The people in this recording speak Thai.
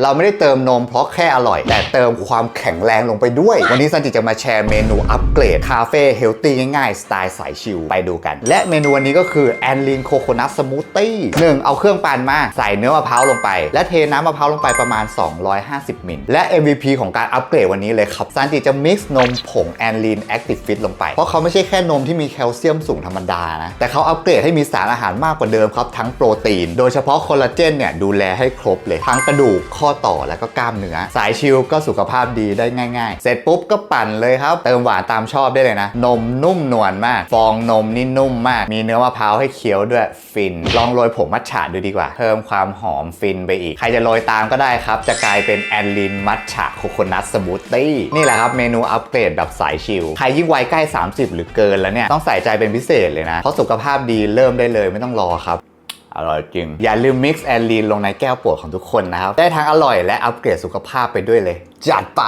เราไม่ได้เติมนมเพราะแค่อร่อย แต่เติมความแข็งแรงลงไปด้วย วันนี้ซันจิจะมาแชร์เมนูอัปเกรด คาเฟ่เฮลตี้ง่ายๆ สไตล์สายชิลไปดูกัน และเมนูวันนี้ก็คือแอนลินโคโคนัทสมูทตี้หนึ่งเอาเครื่องปั่นมา ใส่เนื้อมะพร้าวลงไป และเทน้ำมะพร้าวลงไปประมาณ 250 มิลและ MVP ของการอัปเกรดวันนี้เลยครับซันจิจะมิกซ์นมผงแอนลินแอคทีฟฟิตลงไปเพราะเขาไม่ใช่แค่นมที่มีแคลเซียมสูงธรรมดานะแต่เขาอัปเกรดให้มีสารอาหารมากกว่าเดิมครับทั้งโปรตีน โดยเฉพาะคอลลาเจนเนี่ยดูแลให้ครบเลยทั้งกระดูกข้อต่อและก็กล้ามเนื้อ สายชิลก็สุขภาพดีได้ง่ายๆ เสร็จปุ๊บก็ปั่นเลยครับ เติมหวานตามชอบได้เลยนะ นมนุ่มนวลมาก ฟองนมนี่นุ่มมาก มีเนื้อมะพร้าวให้เคี้ยวด้วยฟิน ลองโรยผงมัทฉะดูดีกว่า เพิ่มความหอมฟินไปอีก ใครจะโรยตามก็ได้ครับ จะกลายเป็นแอนลินมัทฉะโคโคนัทสมูทตี้นี่แหละครับเมนูอัปเกรดแบบสายชิลใครยิ่งวัยใกล้ 30 หรือเกินแล้วเนี่ยต้องใส่ใจเป็นพิเศษเลยนะเพราะสุขภาพดีเริ่มได้เลยไม่ต้องรอครับ อร่อยจริง อย่าลืม mix and lean ลงในแก้วโปรดของทุกคนนะครับ ได้ทั้งอร่อยและอัปเกรดสุขภาพไปด้วยเลย จัดไป